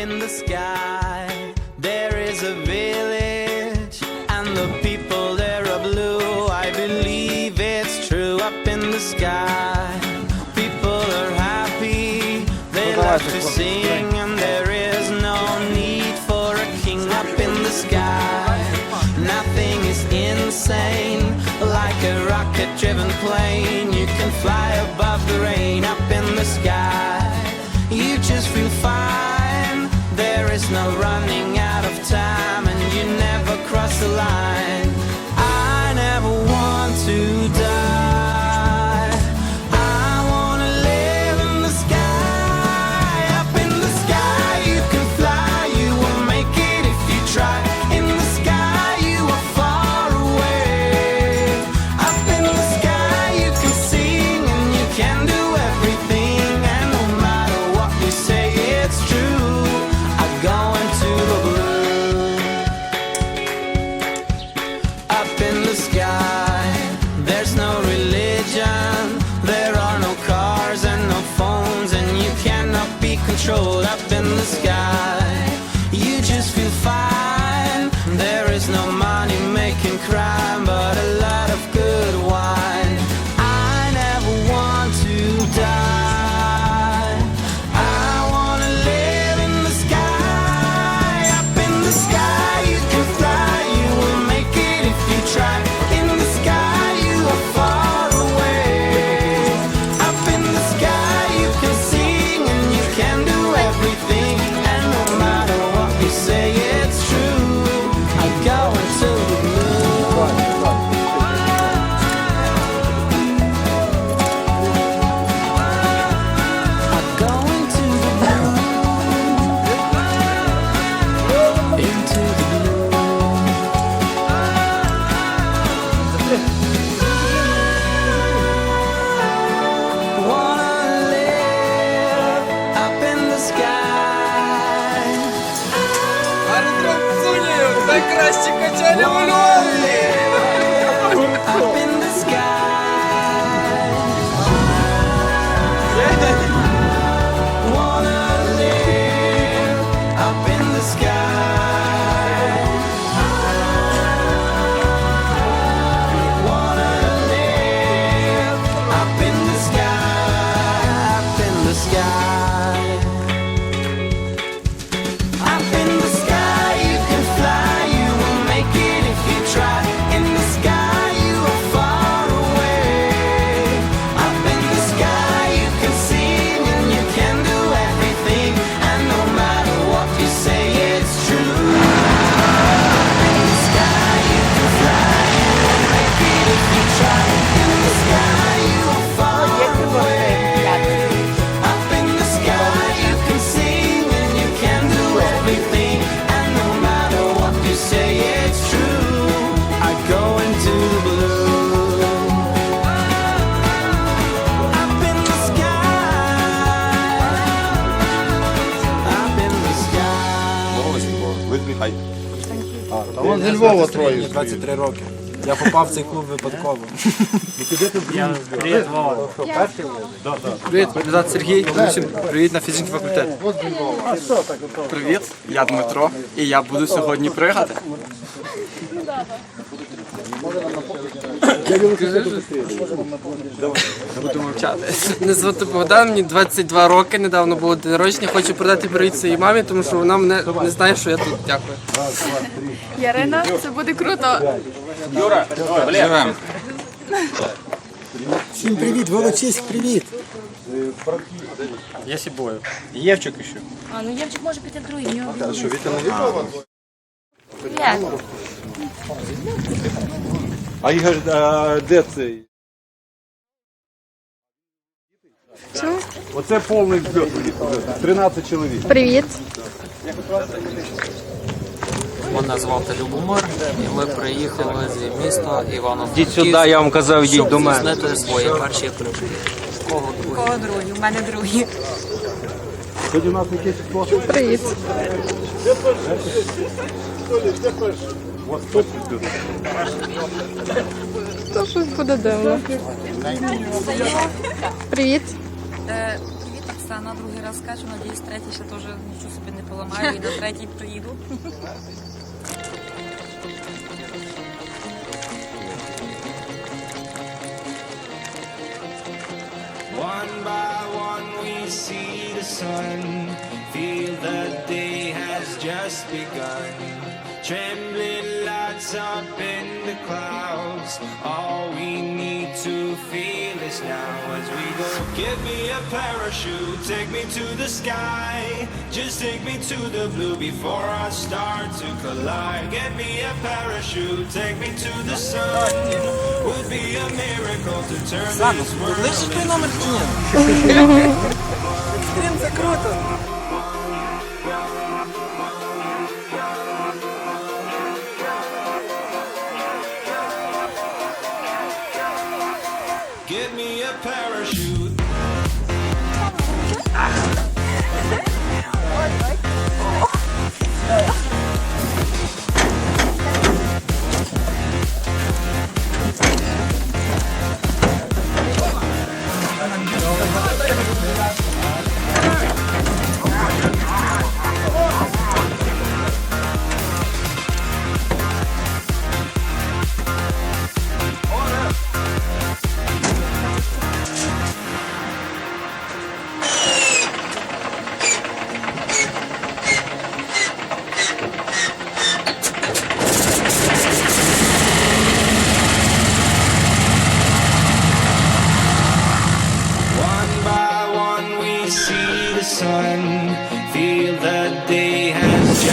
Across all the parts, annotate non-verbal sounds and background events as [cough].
in the sky. There is a village, and the people there are blue. I believe it's true up in the sky. People are happy, they love to sing, and there is no need for a king up in the sky. Nothing is insane, like a rocket driven plane. You can fly above the rain up in the sky. You just feel fine. There is no running out of time, and you never cross the line. Be controlled up in the sky. Львова троє. Мені 23 роки. Я попав в цей клуб випадково. Привіт, Вова. Привіт, мене звати Сергій. Привіт на фізичний факультет. Привіт, я Дмитро, і я буду сьогодні пригати. Буду мовчати. Мене звати Богдан, мені 22 роки, недавно було день народження. Хочу передати привіт своїй мамі, тому що вона мене не знає, що я тут. Дякую. Ярина, це буде круто. Живем. Всім привіт, Волочиськ, привіт. Я сібою. Євчик ще. А, ну Євчик може піти другий. Що Віта не Привіт. А Ігор, а, де цей? Оце повний взльот. 13 чоловік. Привіт. Мене звати Любомир, і ми приїхали з міста івано Йдіть сюди, я вам казав, йдіть до мене. Знати свої перші ключі. Кого другі? Кого другий? У мене другий. Сьогодні у нас число? Привіт. Тут. То щось буде дивно. Привіт. Привіт, Оксана. Другий раз скачу, надіюсь, третій ще теж нічого собі не поламаю і на третій приїду. One by one we see the sun, feel the day has just begun. Trembling lights up in the clouds, all we need to feel is now as we go. Give me a parachute, take me to the sky, just take me to the blue before I start to collide. Get me a parachute, take me to the sun, would be a miracle to turn this world Лише той into номер чи ні? [laughs] get me a parachute. [laughs] Ah.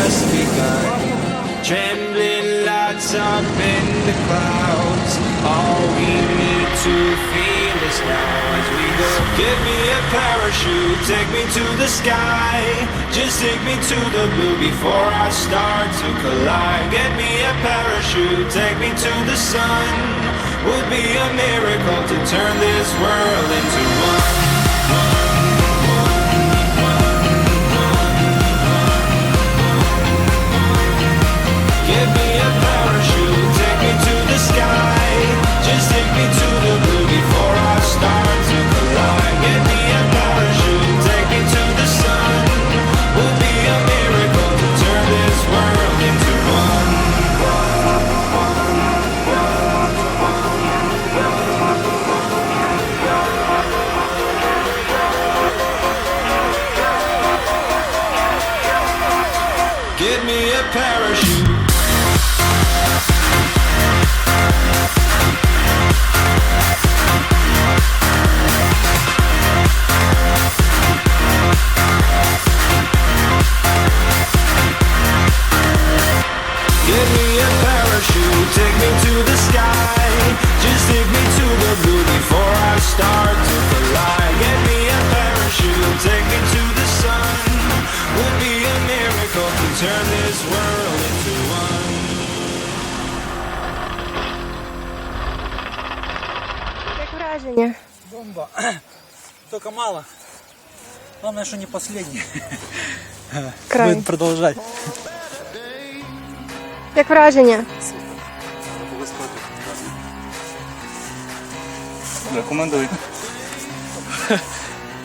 Just begun. Trembling lights up in the clouds, all we need to feel is now as we go. Give me a parachute, take me to the sky, just take me to the blue before I start to collide. Get me a parachute, take me to the sun, would be a miracle to turn this world into one. Give враження? Бомба. [clears throat] Только мало. Главное, что не последний. [laughs] Край. Будет продолжать. Як враження? Рекомендую.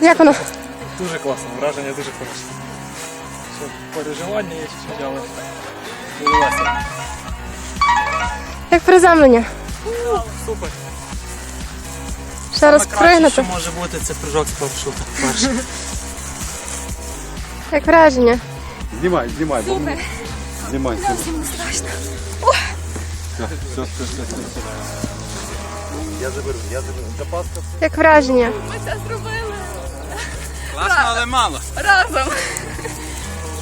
Як воно? Дуже класно, враження дуже хороше. Що, переживання є чуть-чуть, але. Як приземлення? Супер. Ще раз Що може бути, це прыжок з парашута. Перший. Як враження? Знімай, знімай. Супер. Знімай. Все, все, все, все, все. Я заберу, я заберу. Запаска. Як враження? Класно, але мало. Разом.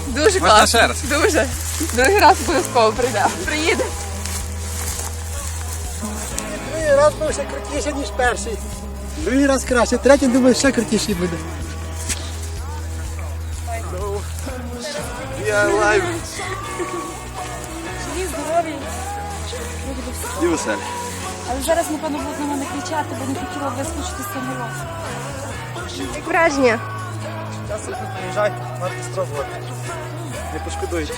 Дуже Можна класно. ще раз? Дуже. Другий раз обов'язково прийде. Приїде. Другий раз був ще крутіше, ніж перший. Другий раз краще, третій, думаю, ще крутіший буде. Живі, здорові. І веселі. Але зараз, напевно, будуть на мене кричати, бо не хотіла вискочити з самоліт. Як враження? Зараз приїжджай, варто спробувати. Не пошкодуєте.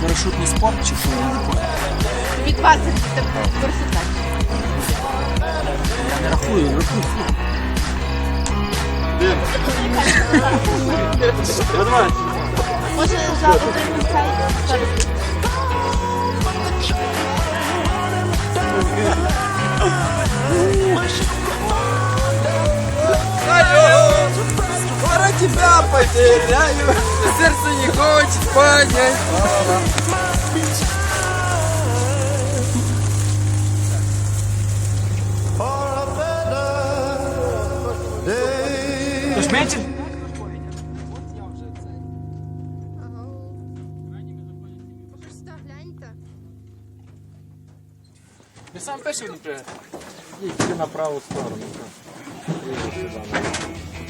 Парашутний спорт чи що? Від вас персонаж. Я не рахую, не рахую. Може, за отримати сайт? тебя потеряю, сердце не хочет понять. Душметин? Сам пишу, например. Иди на правую сторону. Иди сюда.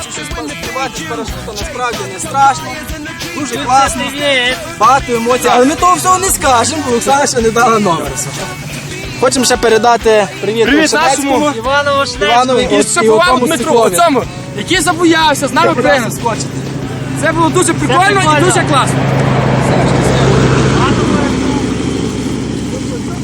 бачу, що співати з парашуту насправді не страшно. Дуже класно. Багато емоцій, але ми того всього не скажемо, бо Оксана ще не дала номер. Хочемо ще передати привіт, привіт нашому Іванову Іванову і шефував Дмитру, оцьому, який забоявся, з нами принес. Це було дуже прикольно і дуже класно.